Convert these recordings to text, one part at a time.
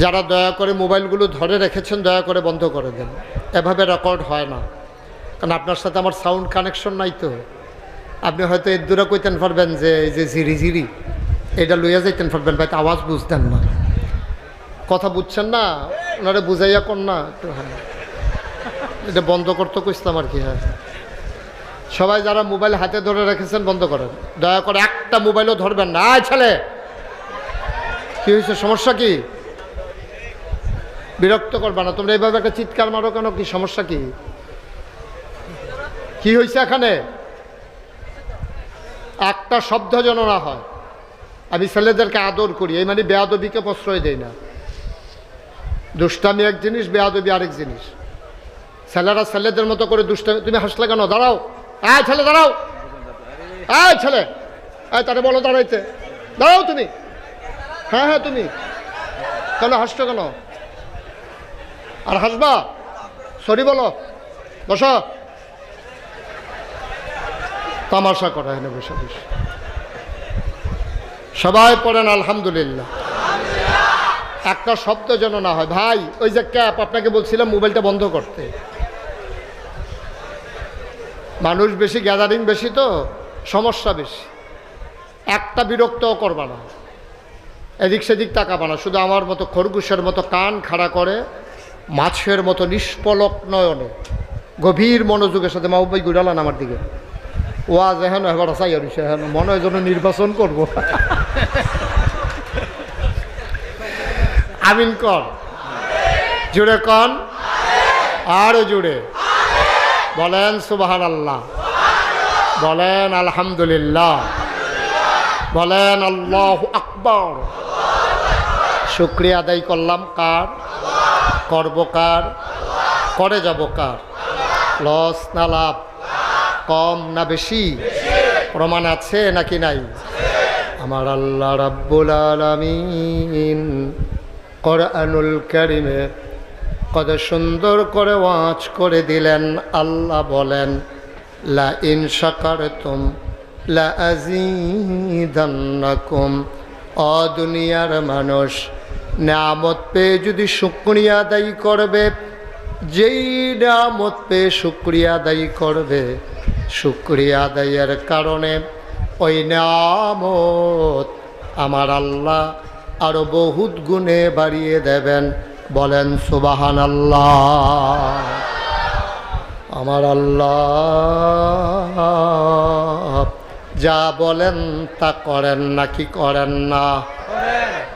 যারা দয়া করে মোবাইলগুলো ধরে রেখেছেন, দয়া করে বন্ধ করে দেন। এভাবে রেকর্ড হয় না। কারণ আপনার সাথে আমার সাউন্ড কানেকশন নাই তো। আপনি হয়তো এর দূরে কইতেন পারবেন যে, এই যে ঝিরি ঝিরি, এটা লইয়া যাইতেন পারবেন ভাই আওয়াজ বুঝতেন না। কথা বুঝছেন না, ওনারা বুঝাইয়া কর না, একটু হ্যাঁ এটা বন্ধ করতে কইসলাম আর কি হ্যাঁ। সবাই যারা মোবাইল হাতে ধরে রেখেছেন, বন্ধ করেন। দয়া করে একটা মোবাইলও ধরবেন না। ছেলে! কি হয়েছে সমস্যা কি? বিরক্ত করবা না তোমরা এইভাবে একটা চিৎকার মারো কেন? কি সমস্যা কি? কি হয়েছে এখানে? একটা শব্দ যেন না হয়। আমি ছেলেদেরকে আদর করি। এই মানে বেয়াদবিকে প্রশ্রয় দেই না। দুষ্টামি এক জিনিস, বেয়াদবি আরেক জিনিস। ছেলেরা ছেলেদের মতো করে দুষ্টামি তুমি হাসলে কেন? দাঁড়াও। আয় ছেলে, দাঁড়াও। আয় ছেলে। আয় তারে বলো দাঁড়াইতে। দাঁড়াও তুমি। হ্যাঁ হ্যাঁ তুমি। কেন হাসছো কেন? আর হাসবা? সরি বলো। বস। তামাশা করা এনে বসে বসে সবাই পড়েন আলহামদুলিল্লাহ। একটা শব্দ যেন না হয়। ভাই, ওই যে ক্যাপ, আপনাকে বলছিলাম মোবাইলটা বন্ধ করতে। মানুষ বেশি গ্যাদারিং বেশি তো, সমস্যা বেশি। একটা বিরক্তও করবা না। এদিক সেদিক তাকাবা না। শুধু আমার মতো খরগোশের মতো কান খাড়া করে মাছের মতো নিষ্পলক নয়নে। গভীর মনোযোগের সাথে মাহবাই গুড়ালান আমার দিকে। ওয়াজ এখন এবার আসাই আর এখন মনে হয় নির্বাচন করব। আমিন কর জুড়ে কন? আরও জুড়ে। বলেন সুবাহান আল্লাহ বলেন আলহামদুলিল্লাহ। বলেন আল্লাহ আকবর। শুক্রিয়া আদায় করলাম কার? কার? করে যাব কার? লস না লাভ? কম না বেশি? প্রমাণ আছে নাকি নাই? আমার আল্লাহ রাব্বুল আলামিন কোরআনুল কারিমে কত সুন্দর করে ওয়াজ করে দিলেন। আল্লাহ বলেন, লা ইন শাকারতুম লা আযীদান্নাকুম। অ দুনিয়ার মানুষ নামত পেয়ে যদি শুক্রিয়া আদায় করবে, যেই নামত পেয়ে শুক্রিয়া আদায় করবে, শুক্রিয়া আদায়ের কারণে ওই নামত আমার আল্লাহ আরও বহুত গুণে বাড়িয়ে দেবেন। বলেন সুবাহান আল্লাহ আমার আল্লাহ যা বলেন তা করেন নাকি করেন না।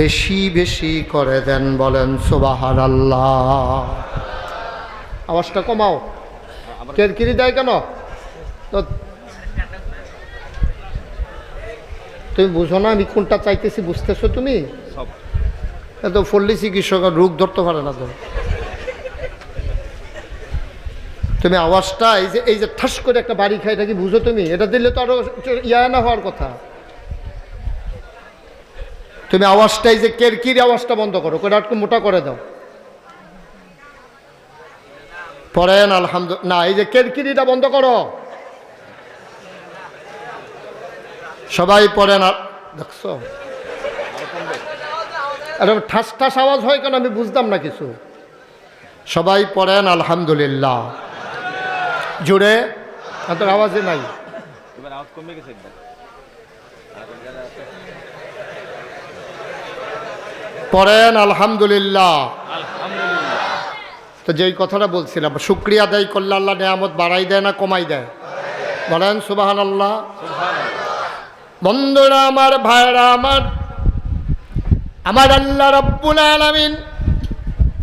বেশি বেশি করে দেন বলেন সুবাহার আল্লাহ আওয়াজটা কমাও। কেরকিরি দেয় কেন? তো তুমি বুঝো না আমি কোনটা চাইতেছি বুঝতেছো তুমি? এত ফল্লি চিকিৎসক রোগ ধরতে পারে না তো। তুমি আওয়াজটা এই যে এই যে ঠাস করে একটা বাড়ি খাই এটা কি বুঝো তুমি? এটা দিলে তো আরও ইয়া না হওয়ার কথা। তুমি আওয়াজটা এই যে কেরকির আওয়াজটা বন্ধ করো করে একটু মোটা করে দাও। পড়েন আলহামদুলিল্লাহ না, এই যে কেরকিরিটা বন্ধ করো। সবাই পড়েন আর দেখছ? আর, ঠাস ঠাস আওয়াজ হয় কেন? আমি বুঝতাম না কিছু। সবাই পড়েন, আলহামদুলিল্লাহ। জুড়ে তাদের আওয়াজে নাই। কমে গেছে পড়েন আলহামদুলিল্লাহ। তো যেই কথাটা বলছিলাম শুক্রিয়া আদায় করলে আল্লাহ নেয়ামত বাড়াই দেয় না কমাই দেয়? বলেন সুবাহান আল্লাহ বন্ধুরা আমার ভাইরা আমার আমার আল্লাহ রব্বুল আলামিন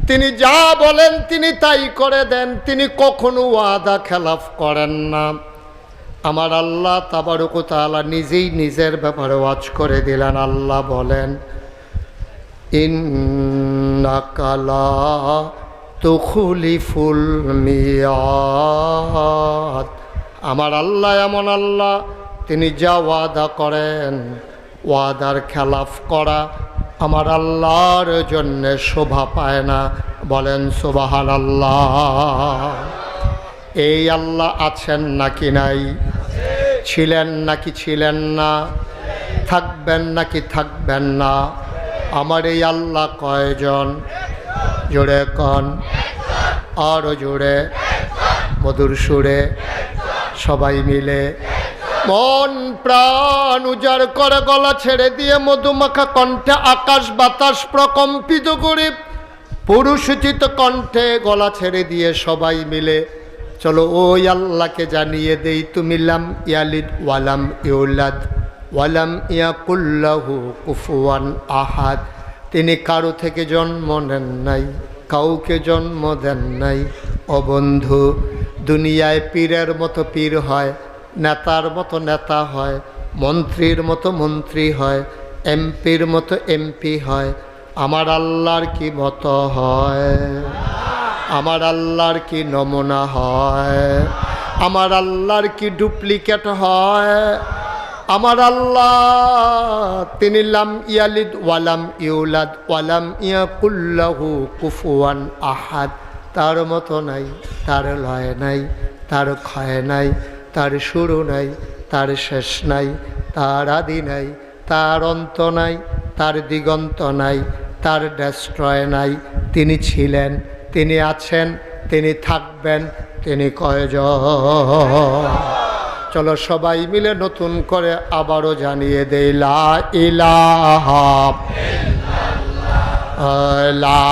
তিনি যা বলেন তিনি তাই করে দেন তিনি কখনো ওয়াদা খেলাফ করেন না। আমার আল্লাহ তাবারুক তাআলা নিজেই নিজের ব্যাপারে ওয়াজ করে দিলেন আল্লাহ বলেন ইন্নাকালা তুখুলিফুল মিয়াদ। আমার আল্লাহ এমন আল্লাহ, তিনি যা ওয়াদা করেন, ওয়াদার খেলাফ করা আমার আল্লাহর জন্যে শোভা পায় না। বলেন সুবাহান আল্লাহ এই আল্লাহ আছেন নাকি নাই? ছিলেন নাকি ছিলেন না? থাকবেন নাকি থাকবেন না? আমার এই আল্লাহ কয়জন? জোরে কন। আরও জোরে মধুর সুরে। সবাই মিলে। মন প্রাণ উজাড় করে গলা ছেড়ে দিয়ে মধুমাখা কণ্ঠে আকাশ বাতাস প্রকম্পিত করে পুরুষোচিত কণ্ঠে গলা ছেড়ে দিয়ে সবাই মিলে, চলো ওই আল্লাহকে জানিয়ে দেই, তুমি লাম ইয়ালিদ ওয়ালাম ইউলাদ। ওয়ালাম ইয়াকুল্লাহু কুফুয়ান আহাদ। তিনি কারও থেকে জন্ম নেন নাই, কাউকে জন্ম দেন নাই। ও বন্ধু, দুনিয়ায় পীরের মতো পীর হয়, নেতার মতো নেতা হয়, মন্ত্রীর মতো মন্ত্রী হয়, এমপির মতো এমপি হয়। আমার আল্লাহর কি মতো হয়? আমার আল্লাহর কি নমুনা হয়? আমার আল্লাহর কি ডুপ্লিকেট হয়? আমার আল্লাহ, তিনি লাম ইয়ালিদ ওয়ালাম ইউলাদ ওয়ালাম ইয়াকুল্লাহু কুফুয়ান আহাদ। তার মতো নাই, তার লয় নাই, তার ক্ষয় নাই, তার শুরু নাই, তার শেষ নাই, তার আদি নাই, তার অন্ত নাই, তার দিগন্ত নাই, তার ডেস্ট্রয় নাই। তিনি ছিলেন, তিনি আছেন, তিনি থাকবেন, তিনি কয়জন? চলো সবাই মিলে নতুন করে আবারও জানিয়ে দেই, লা ইলাহা লা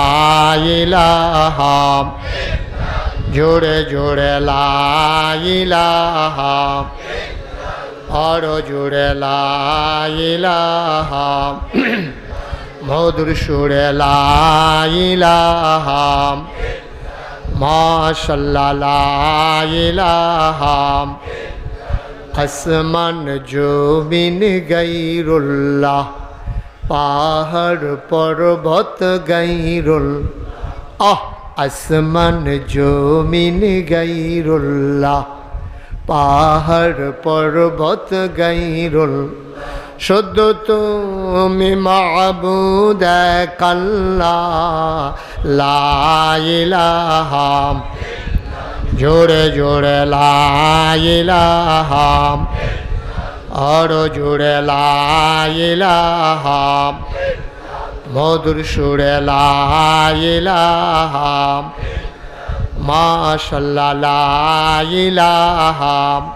জোরে জোরে লা ইলাহা আরও জোরে লা ইলাহা মধুর সুরে লা ইলাহা মাশাল্লাহ লা আসমান জমিন গাইরুল্লাহ পাহাড় পর্বত গাইরুল আহ আসমান জমিন গাইরুল্লাহ পাহাড় পর্বত গাইরুল শুদ্ধ তুমি মাবুদ কাল্লা লাইলাহাম জোরে জোরে লাইলাহাম। আরও জোরে লাইলাহাম। মধুর সুরে লাইলাহাম। মাশাল্লাহ লাইলাহাম।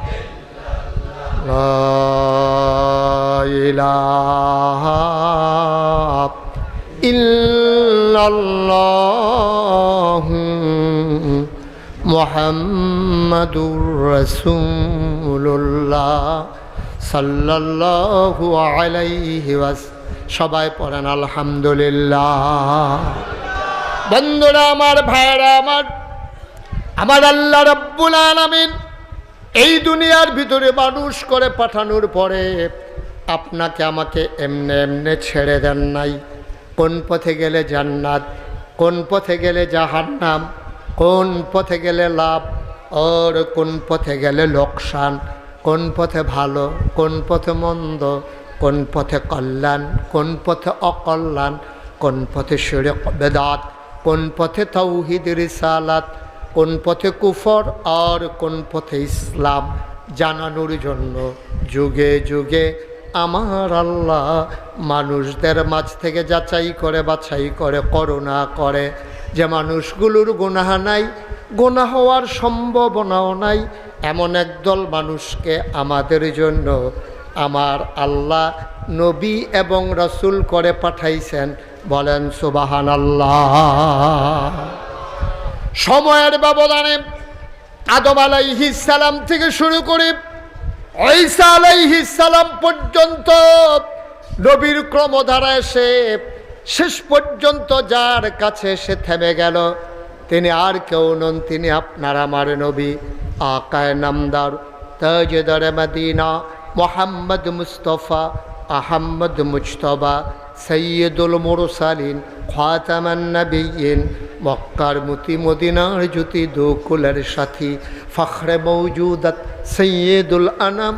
ইলাহা ইল্লাল্লাহ মুহাম্মাদুর রাসূলুল্লাহ সাল্লাল্লাহু আলাইহি ওয়াস, সবাই পড়েন আলহামদুলিল্লাহ। বন্ধুরা, আমার ভাইরা আমার আমার আল্লাহ রব্বুল আলামিন এই দুনিয়ার ভিতরে মানুষ করে পাঠানোর পরে আপনাকে আমাকে এমনে এমনে ছেড়ে দেন নাই। কোন পথে গেলে জান্নাত, কোন পথে গেলে জাহান্নাম কোন পথে গেলে লাভ ওর কোন পথে গেলে লোকসান কোন পথে ভালো কোন পথে মন্দ কোন পথে কল্যাণ কোন পথে অকল্যাণ কোন পথে শিরে বেদাত কোন পথে তৌহিদ রিসালাত কোন পথে কুফর আর কোন পথে ইসলাম জানানোর জন্য যুগে যুগে আমার আল্লাহ মানুষদের মাঝ থেকে যাচাই করে বাছাই করে করুণা করে যে মানুষগুলোর গুনাহ নাই গোনা হওয়ার সম্ভাবনাও নাই, এমন একদল মানুষকে আমাদের জন্য আমার আল্লাহ, নবী এবং রসুল করে পাঠাইছেন। বলেন সুবাহান আল্লাহ সময়ের ব্যবধানে আদম আলাইহিসালাম থেকে শুরু করে ঐসা আলাইহিসালাম পর্যন্ত নবীর ক্রমধারা এসে শেষ পর্যন্ত যার কাছে সে থেমে গেল, তিনি আর কেউ নন, তিনি আপনার আমার নবী, আকায় নামদার, তাজদার Medina, Muhammad Mustafa, Ahmad Mujtaba, সৈয়দুল মুরসালিন, খাতামান নবীন, মক্কার মতি মদিনার জ্যোতি দোকুলের সাথী, ফখরে মৌজুদাত সৈয়দুল আনাম,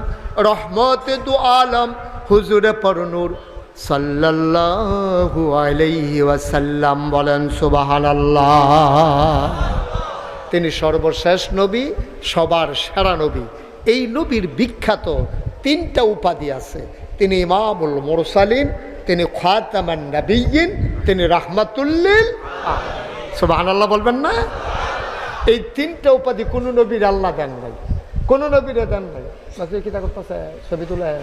রহমতে দু আলম, হুজুরে পরনুর সাল্লাল্লাহু আলাইহি ওয়াসাল্লাম বলেন, সুবহানাল্লাহ। তিনি সর্বশেষ নবী, সবার সেরা নবী। এই নবীর বিখ্যাত তিনটা উপাধি আছে। তিনি ইমামুল মোরসালিন, তিনি খাতামান নবীন তিনি রাহমাতুল্লিল সুবহানাল্লাহ বলবেন না? এই তিনটা উপাধি কোনো নবীর আল্লাহ দেন নাই। কোনো নবীরে দেন নাই। নাকি কিতা করতেছে? ছবি তুলে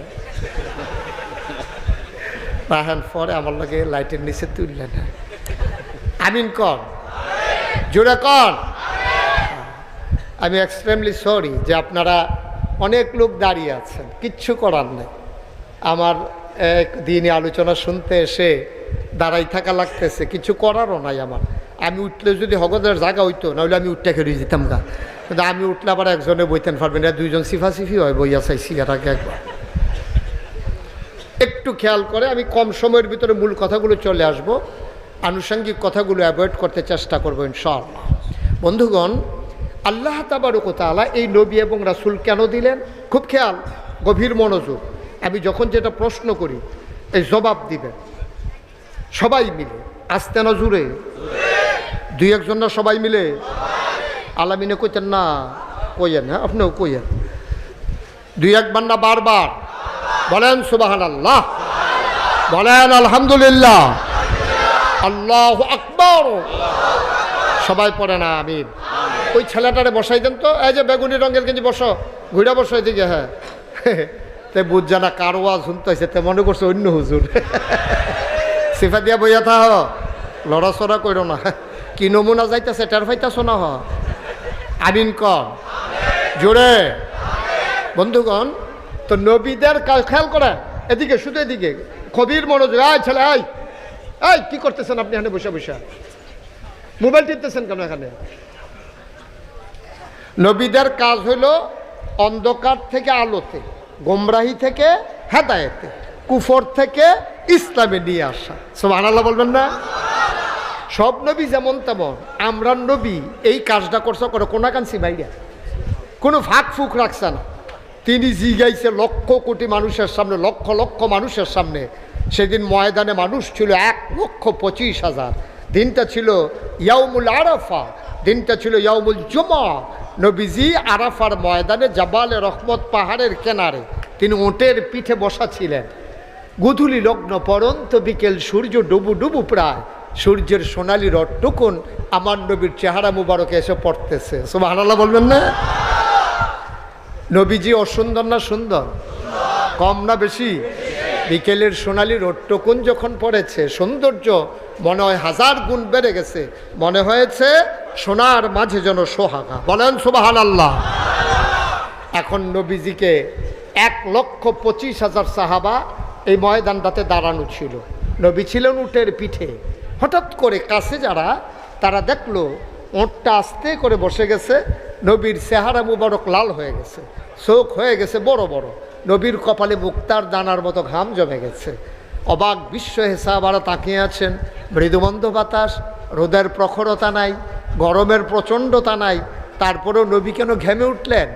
রাহান পরে আমার লাগে লাইটের নিচে তুললে তুললেন। আমিন কর জোরে কর আমি এক্সট্রিমলি সরি যে আপনারা অনেক লোক দাঁড়িয়ে আছেন, কিচ্ছু করার নেই। আমার এক দিনে আলোচনা শুনতে এসে দাঁড়াই থাকা লাগতেছে, কিছু করারও নাই আমার। আমি উঠলে যদি হগদের জায়গা হইতো, নাহলে আমি উঠতে খেয়ে যেতাম গা। কিন্তু আমি উঠলে আবার একজনে বইতেন, পারবেন না, দুইজন সিফাসিফি হয়, বইয়া চাইছি এর আগে একবার। একটু খেয়াল করে, আমি কম সময়ের ভিতরে মূল কথাগুলো চলে আসব। আনুষঙ্গিক কথাগুলো অ্যাভয়েড করতে চেষ্টা করব, ইনশাআল্লাহ। বন্ধুগণ, আল্লাহ তাবারক তাআলা এই নবী এবং রাসুল কেন দিলেন? খুব খেয়াল, গভীর মনোযোগ। আমি যখন যেটা প্রশ্ন করি, এই জবাব দিবেন সবাই মিলে, আসতে না জুড়ে দুই একজন না সবাই মিলে? আলামিনে কইতেন, না, কইয়েন হ্যাঁ আপনিও কইয়েন। দুই একবার না বারবার? বলেন সুবাহান আল্লাহ বলেন আলহামদুলিল্লাহ। আল্লাহ আকবর। সবাই পড়ে না, আমিন। ওই ছেলেটারে বসাই দেন তো, এই যে বেগুনি রঙের গেঞ্জি বসো ঘুরে বসো এদিকে হ্যাঁ। তে বুঝ জানা কারও শুনতে হয়েছে তে মনে করছে অন্য হুজুর। সিফা দিয়া বইয়া থাহ লড়াচড়া করো না। কি নমুনা যাইতেছে টের ফাইতাছো না হ। আমিন কর জোরে। বন্ধুগণ তো নবীদের কাজ খেয়াল করে এদিকে, শুধু এদিকে। কবির মনোযোগ আয় ছেলে আয় এই, কি করতেছেন আপনি এখানে বসে বসে? মোবাইল টিপতেছেন কেন এখানে? নবীদের কাজ হইল অন্ধকার থেকে আলোতে, গোমরাহি থেকে হেদায়েতে, কুফর থেকে ইসলামে নিয়ে আসা। সব আনাল্লাহ বলবেন না? সব নবী যেমন তেমন, আমরা নবী এই কাজটা করছে করে কোনাকান্সি বাইরে। কোনো ফাঁক ফুক রাখছে না। তিনি জি জিগাইছে লক্ষ কোটি মানুষের সামনে, লক্ষ লক্ষ মানুষের সামনে। সেদিন ময়দানে মানুষ ছিল এক লক্ষ পঁচিশ হাজার। দিনটা ছিল ইয়াউমুল আরাফা, দিনটা ছিল ইয়াউমুল জুমা। নবীজি আরাফার ময়দানে জাবালে রহমত পাহাড়ের কেনারে তিনি ওটের পিঠে বসা ছিলেন। গুধুলি লগ্ন পরন্ত বিকেল সূর্য ডুবু ডুবু প্রায়। সূর্যের সোনালি রটটুকুন আমার নবীর চেহারা মুবারকে এসে পড়তেছে। সুবাহ বলবেন না? নবীজি অসুন্দর না সুন্দর? কম না বেশি? বিকেলের সোনালি রোডটুকুন যখন পড়েছে, সৌন্দর্য মনে হয় হাজার গুণ বেড়ে গেছে। মনে হয়েছে সোনার মাঝে যেন সোহাগা। বলেন সোবাহান আল্লাহ এখন নবীজিকে এক লক্ষ পঁচিশ হাজার সাহাবা এই ময়দানটাতে দাঁড়ানো ছিল। নবী ছিলেন উটের পিঠে। হঠাৎ করে কাছে যারা, তারা দেখল, ওঁটটা আস্তে করে বসে গেছে। নবীর চেহারা মুবারক লাল হয়ে গেছে, চোখ হয়ে গেছে বড় বড়। নবীর কপালে মুক্তার দানার মতো ঘাম জমে গেছে। অবাক বিশ্ব হেসাবারা তাকিয়ে আছেন, মৃদুমন্দ বাতাস, রোদের প্রখরতা নাই, গরমের প্রচণ্ডতা নাই, তারপরেও নবী কেন ঘেমে উঠলেন?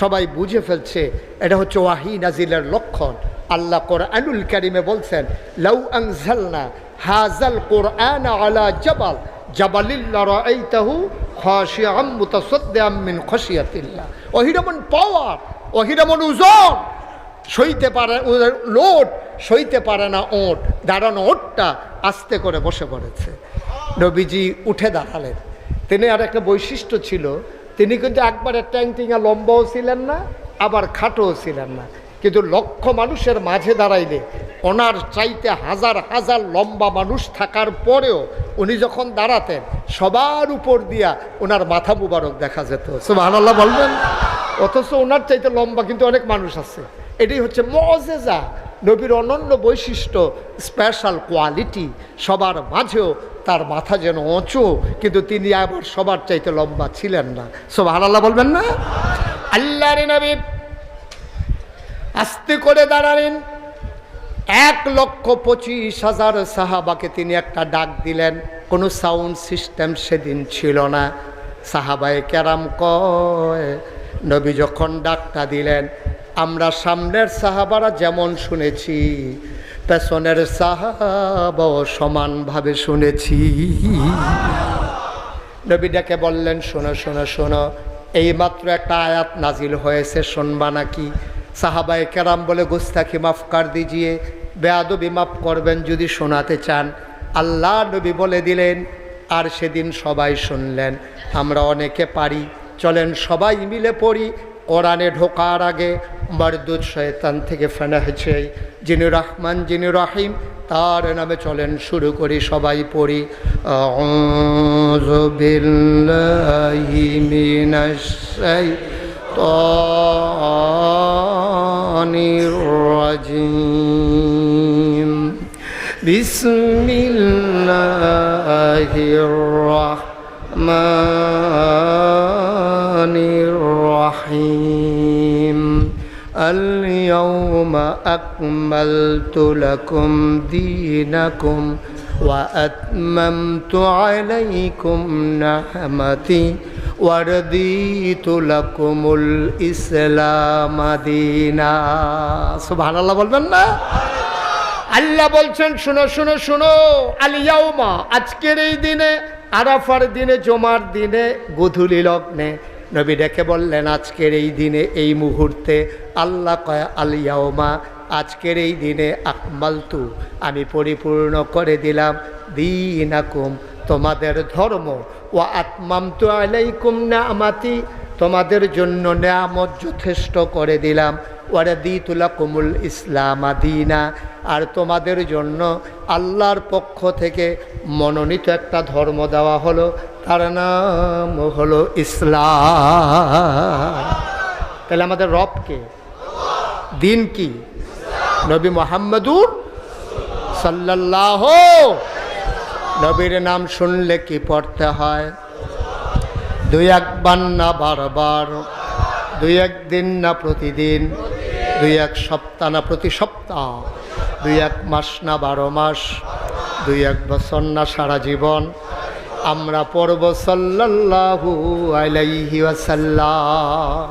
সবাই বুঝে ফেলছে, এটা হচ্ছে ওয়াহি নাজিলের লক্ষণ। আল্লাহ কোরআনুল কারিমে বলছেন, লাউ আনজালনা হাজাল কোরআন আলা জাবাল। জাবালিল্লা রাআইতাহু খাশিআম মুতাসাদ্দিআম মিন খাশিয়াতিল্লাহ। ওহিরমন পাওয়ার ওহিরমন ওজন, সইতে পারে লোড, সইতে পারে না ওট, দাঁড়ানো ওটটা আস্তে করে বসে পড়েছে। নবীজি উঠে দাঁড়ালেন। তিনি আর একটা বৈশিষ্ট্য ছিল, তিনি কিন্তু একবারে ট্যাংটিঙা লম্বাও ছিলেন না, আবার খাটোও ছিলেন না। কিন্তু লক্ষ মানুষের মাঝে দাঁড়াইলে, ওনার চাইতে হাজার হাজার লম্বা মানুষ থাকার পরেও উনি যখন দাঁড়াতেন, সবার উপর দিয়া ওনার মাথা মুবারক দেখা যেত। সুবহানাল্লাহ বলবেন? অথচ ওনার চাইতে লম্বা কিন্তু অনেক মানুষ আছে। এটাই হচ্ছে মজেজা। নবীর অনন্য বৈশিষ্ট্য স্পেশাল কোয়ালিটি সবার মাঝেও তার মাথা যেন উঁচু, কিন্তু তিনি আবার সবার চাইতে লম্বা ছিলেন না। সব আল্লাহ বলবেন না? আল্লাহ নবী আস্তে করে দাঁড়ালেন। এক লক্ষ পঁচিশ হাজার সাহাবাকে তিনি একটা ডাক দিলেন। কোনো সাউন্ড সিস্টেম সেদিন ছিল না। সাহাবায় কেরাম কয়, নবী যখন ডাকটা দিলেন, আমরা সামনের সাহাবারা যেমন শুনেছি, পেছনের সাহাবাও সমানভাবে শুনেছি। নবী ডেকে বললেন, শোনো শোনো শোনো, এইমাত্র একটা আয়াত নাজিল হয়েছে, শুনবা নাকি? সাহাবায়ে কেরাম বলে গুস্তাখি মাফ কর দিজিয়ে, বেয়াদবি মাফ করবেন যদি শোনাতে চান। আল্লাহ নবী বলে দিলেন, আর সেদিন সবাই শুনলেন। আমরা অনেকে পারি, চলেন সবাই মিলে পড়ি, কোরআনে ঢোকার আগে মরদুদ শয়তান থেকে ফেনা হয়েছে। যিনি রহমান, যিনি রহিম, তার নামে চলেন শুরু করি, সবাই পড়ি। الشيطان الرجيم. بسم الله الرحمن الرحيم. اليوم أكملت لكم دينكم وأتممت عليكم نعمتي ওয়ারদিত লাকুমুল ইসলাম বলবেন না? আল্লাহ বলছেন, শুনো শুনো শুনো আলিয়াউমা আজকের এই দিনে, আরাফার দিনে, জমার দিনে, গধুলি লগ্নে। নবী ডেকে বললেন, আজকের এই দিনে, এই মুহূর্তে আল্লাহ কয় আলিয়াউমা আজকের এই দিনে আকমালতু, আমি পরিপূর্ণ করে দিলাম দিন আকুম তোমাদের ধর্ম। ও আত্মামতু আলাইকুম না আমাতি তোমাদের জন্য নেয়ামত যথেষ্ট করে দিলাম। ওরা দিতুলা কুমুল ইসলাম আদিনা। আর তোমাদের জন্য আল্লাহর পক্ষ থেকে মনোনীত একটা ধর্ম দেওয়া হলো, তার নাম হলো ইসলাম। তাহলে আমাদের রবকে দিন কি? নবী মোহাম্মদুর সাল্লাল্লাহ নবীর নাম শুনলে কি পড়তে হয়? দুই একবার না বারবার, দুই একদিন না প্রতিদিন, দুই এক সপ্তাহ না প্রতি সপ্তাহ, দুই এক মাস না বারো মাস, দুই এক বছর না সারা জীবন। আমরা পড়ব সাল্লাল্লাহু আলাইহি ওয়াসাল্লাম।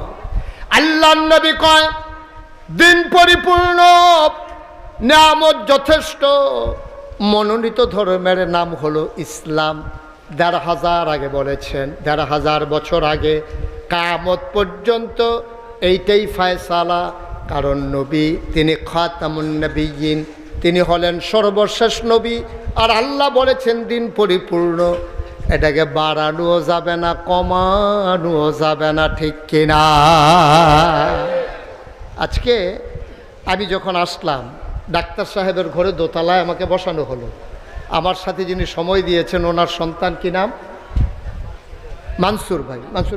আল্লাহ নবী কয়, দিন পরিপূর্ণ নামত যথেষ্ট। মনোনীত ধর্মের নাম হলো ইসলাম। দেড় হাজার আগে বলেছেন, দেড় হাজার বছর আগে কামত পর্যন্ত এইটাই ফায়সালা। কারণ নবী, তিনি খাতামুন নবীন তিনি হলেন সর্বশেষ নবী। আর আল্লাহ বলেছেন, দিন পরিপূর্ণ। এটাকে বাড়ানোও যাবে না, কমানোও যাবে না, ঠিক কিনা? আজকে আমি যখন আসলাম ডাক্তার সাহেবের ঘরে দোতলায় আমাকে বসানো হলো। আমার সাথে যিনি সময় দিয়েছেন, ওনার সন্তান কি নাম? মানসুর ভাই। মানসুর